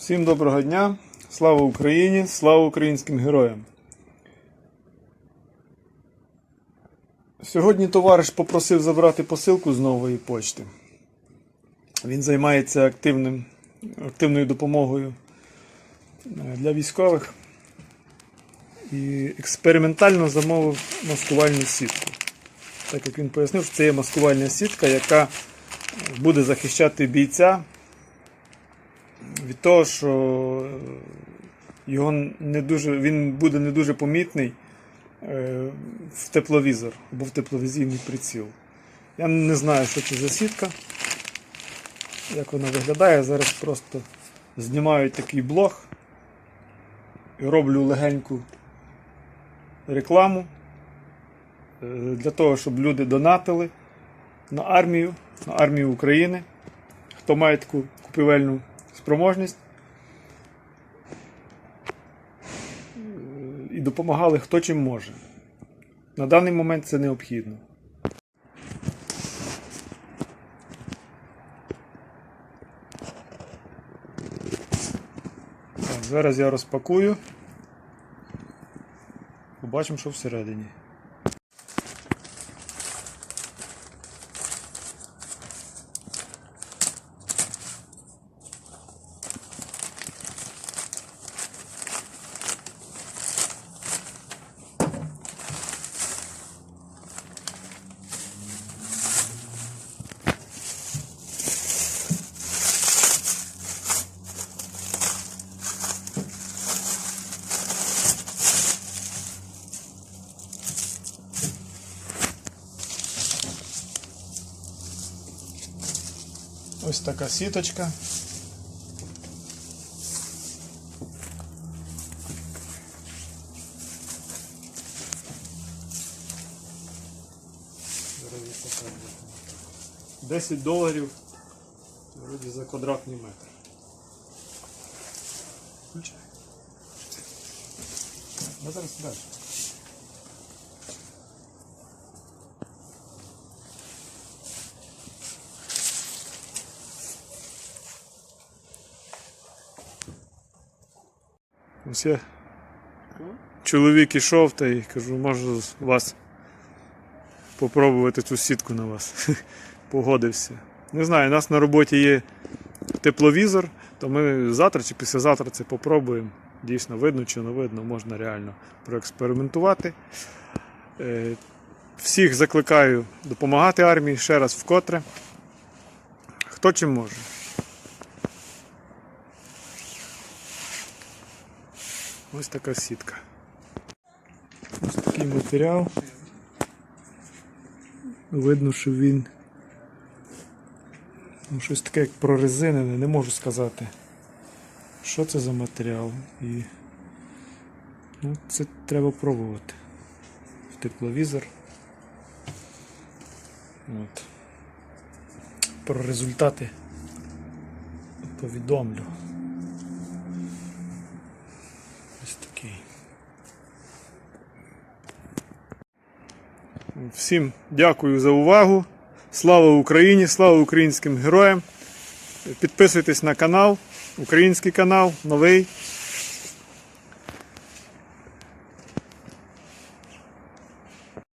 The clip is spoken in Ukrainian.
Всім доброго дня! Слава Україні! Слава українським героям! Сьогодні товариш попросив забрати посилку з нової почти. Він займається активним, активною допомогою е, для військових і експериментально замовив маскувальну сітку. Так як він пояснив, що це є маскувальна сітка, яка буде захищати бійця від того, що його не дуже, він буде не дуже помітний е, в тепловізор або в тепловізійний приціл. Я не знаю, що це за сітка, як вона виглядає. Зараз просто знімаю такий блог і роблю легеньку рекламу е, для того, щоб люди донатили на армію, на армію України. Хто має таку купівельну спроможність і допомагали хто чим може. На даний момент це необхідно. Зараз я розпакую. Побачимо, що всередині. Ось така сіточка. Зараз я покажу. 10 доларів вроді за квадратний метр. Включай. Ну зараз далі. Ось я чоловік ішов та й кажу, можу вас попробувати цю сітку на вас. Погодився. Не знаю, у нас на роботі є тепловізор, то ми завтра чи післязавтра це попробуємо. Дійсно, видно чи не видно, можна реально проекспериментувати. Е, Всіх закликаю допомагати армії ще раз вкотре. Хто чим може. Ось така сітка. Ось такий матеріал. Видно, що він ну, щось таке як прорезинене, не можу сказати. Що це за матеріал? І ну, це треба пробувати. В тепловізор. От. Про результати повідомлю. Всім дякую за увагу. Слава Україні! Слава українським героям! Підписуйтесь на канал, український канал, новий.